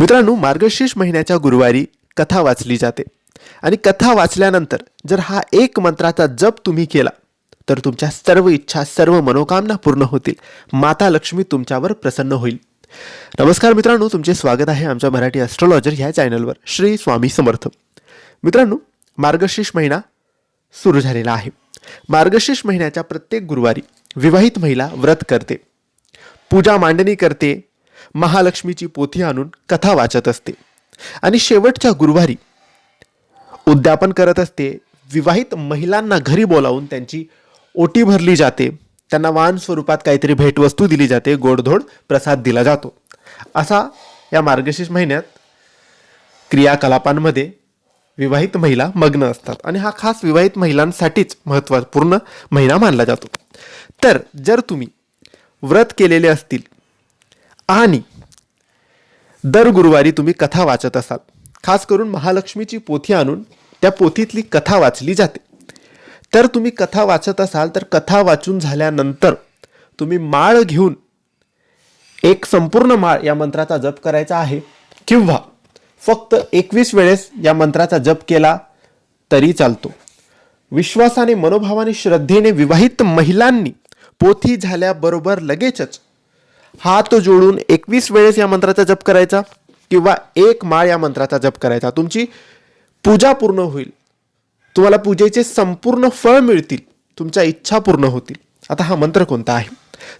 मित्रांनो मार्गशीर्ष महिन्याच्या गुरुवारी कथा वाचली जाते. आणि कथा वाचल्यानंतर जर हा एक मंत्राचा जप तुम्ही केला तर तुमच्या सर्व इच्छा सर्व मनोकामना पूर्ण होतील. माता लक्ष्मी तुमच्यावर प्रसन्न होईल. नमस्कार मित्रांनो तुमचे स्वागत आहे आमच्या मराठी ॲस्ट्रॉलॉजर ह्या चॅनलवर श्री स्वामी समर्थ. मित्रांनो मार्गशीर्ष महिना सुरू झालेला आहे. मार्गशीर्ष महिन्याच्या प्रत्येक गुरुवारी विवाहित महिला व्रत करते. पूजा मांडणी करते. महालक्ष्मीची पोथी आणून कथा वाचत असते. आणि शेवटच्या गुरुवारी उद्यापन करत असते. विवाहित महिलांना घरी बोलावून त्यांची ओटी भरली जाते. त्यांना वाहन स्वरूपात काहीतरी भेटवस्तू दिली जाते. गोडधोड प्रसाद दिला जातो. असा या मार्गशीर्ष महिन्यात क्रियाकलापांमध्ये विवाहित महिला मग्न असतात. आणि हा खास विवाहित महिलांसाठीच महत्त्वपूर्ण महिना मानला जातो. तर जर तुम्ही व्रत केलेले असतील आणि दर गुरुवारी तुम्ही कथा वाचत असाल. खास करून महालक्ष्मीची पोथी आणून त्या पोथीतली कथा वाचली जाते. तर तुम्ही कथा वाचत असाल तर कथा वाचून झाल्यानंतर तुम्ही माळ घेऊन एक संपूर्ण माळ या मंत्राचा जप करायचा आहे. किंवा फक्त एकवीस वेळेस या मंत्राचा जप केला तरी चालतो. विश्वासाने मनोभावाने श्रद्धेने विवाहित महिलांनी पोथी झाल्याबरोबर लगेचच हात जोडून एकवीस वेळेस या मंत्राचा जप करायचा किंवा एक माळ या मंत्राचा जप करायचा. तुमची पूजा पूर्ण होईल. तुम्हाला पूजेचे संपूर्ण फळ मिळतील. तुमच्या इच्छा पूर्ण होतील. आता हा मंत्र कोणता आहे?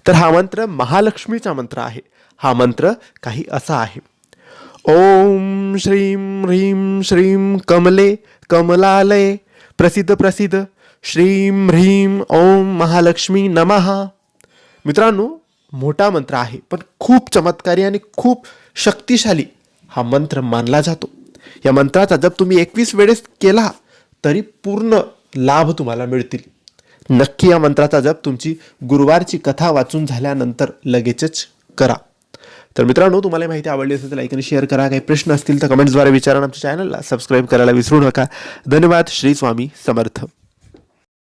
तर हा मंत्र महालक्ष्मीचा मंत्र आहे. हा मंत्र काही असा आहे. ओम श्रीं ह्रीं श्रीं कमले कमलालय प्रसिद्ध प्रसिद्ध. श्रीं ह्रीम ओम महालक्ष्मी नमहा मित्रांनो मोठा मंत्र आहे पण खूप चमत्कारी आणि खूप शक्तिशाली हा मंत्र मानला जातो. या मंत्राचा जप तुम्ही एकवीस वेळेस केला तरी पूर्ण लाभ तुम्हाला मिळतील. नक्की या मंत्राचा जप तुमची गुरुवारची कथा वाचून झाल्यानंतर लगेचच करा. तर मित्रांनो तुम्हाला माहिती आवडली असेल तर लाईक आणि शेअर करा. काही प्रश्न असतील तर कमेंट्सद्वारे विचारा आमच्या चॅनलला सबस्क्राईब करायला विसरू नका. धन्यवाद. श्री स्वामी समर्थ.